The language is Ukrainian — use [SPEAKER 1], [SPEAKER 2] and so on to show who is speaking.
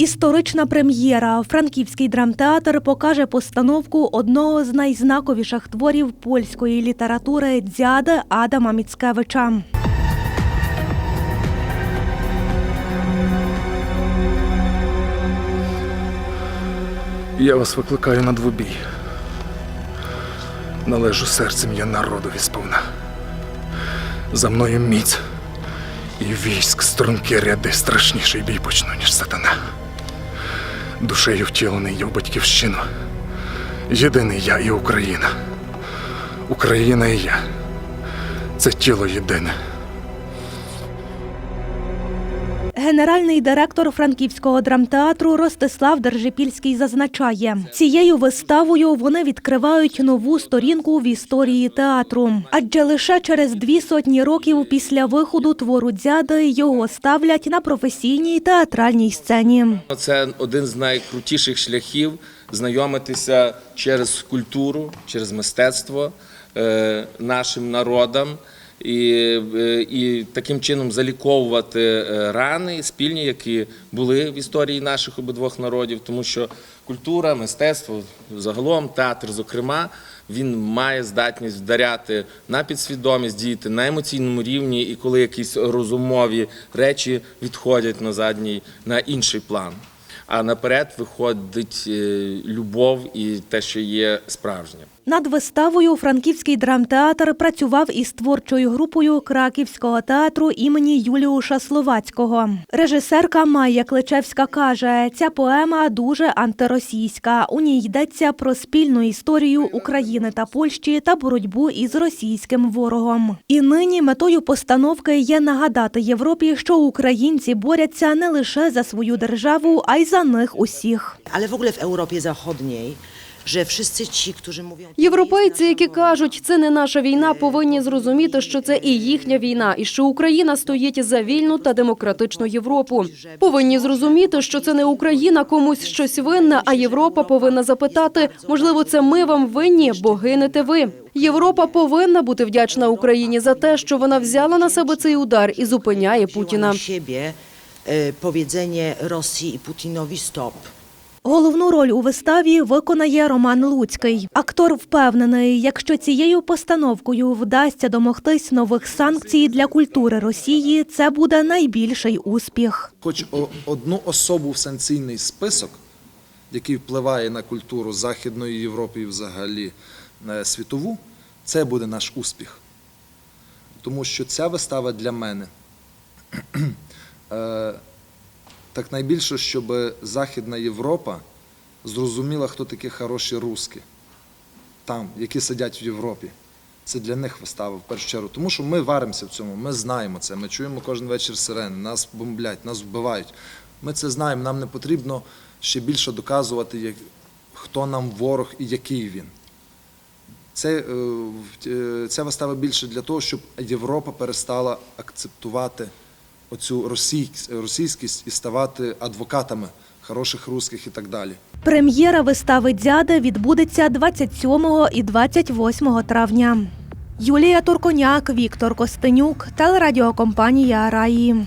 [SPEAKER 1] Історична прем'єра. Франківський драмтеатр покаже постановку одного з найзнаковіших творів польської літератури дзяди Адама Міцкевича.
[SPEAKER 2] Я вас викликаю на двобій. Належу серцем я народові сповна. За мною міць і військ струнки ряди страшніший бій почну, ніж сатана. Душею втілений я в батьківщину. Єдиний я і Україна. Україна і я. Це тіло єдине.
[SPEAKER 1] Генеральний директор Франківського драмтеатру Ростислав Держипільський зазначає, цією виставою вони відкривають нову сторінку в історії театру. Адже лише через дві сотні років після виходу твору дзяди його ставлять на професійній театральній сцені.
[SPEAKER 3] Це один з найкрутіших шляхів знайомитися через культуру, через мистецтво е, нашим народам і, е, і таким чином заліковувати е, рани спільні, які були в історії наших обидвох народів, тому що культура, мистецтво, загалом театр, зокрема, він має здатність вдаряти на підсвідомість, діяти на емоційному рівні, і коли якісь розумові речі відходять на задній на інший план. А наперед виходить е, любов і те, що є справжнє.
[SPEAKER 1] Над виставою Франківський драмтеатр працював із творчою групою Краківського театру імені Юліуша Словацького. Режисерка Майя Кличевська каже, ця поема дуже антиросійська. У ній йдеться про спільну історію України та Польщі та боротьбу із російським ворогом. І нині метою постановки є нагадати Європі, що українці борються не лише за свою державу, а й за них усіх.
[SPEAKER 4] ale w ogóle w Europie Zachodniej, że wszyscy ci, którzy.
[SPEAKER 5] Європейці, які кажуть, це не наша війна, повинні зрозуміти, що це і їхня війна, і що Україна стоїть за вільну та демократичну Європу. Повинні зрозуміти, що це не Україна комусь щось винна, а Європа повинна запитати, можливо, це ми вам винні, бо гинете ви. Європа повинна бути вдячна Україні за те, що вона взяла на себе цей удар і зупиняє Путіна.
[SPEAKER 4] e, powiedzenie Rosji i Putinowi stop.
[SPEAKER 1] Головну роль у виставі виконає Роман Луцький. Актор впевнений, якщо цією постановкою вдасться домогтись нових санкцій для культури Росії, це буде найбільший успіх.
[SPEAKER 6] хоч одну особу в санкційний список, який впливає на культуру Західної Європи і взагалі е, світову, це буде наш успіх. Тому що ця вистава для мене е, так найбільше, щоб Західна Європа зрозуміла, хто такі хороші русські там, які сидять в Європі. Це для них вистава в першу чергу. Тому що ми варимося в цьому, ми знаємо це. Ми чуємо кожен вечір сирени, нас бомблять, нас вбивають. Ми це знаємо. Нам не потрібно ще більше доказувати, хто нам ворог і який він. Це, е, е, ця вистава більше для того, щоб Європа перестала акцептувати оцю російсь- російськість і ставати адвокатами хороших русських і так далі.
[SPEAKER 1] Прем'єра вистави «Дзяди» відбудеться 27 і 28 травня. Юлія Турконяк, Віктор Костенюк, телерадіокомпанія Раї.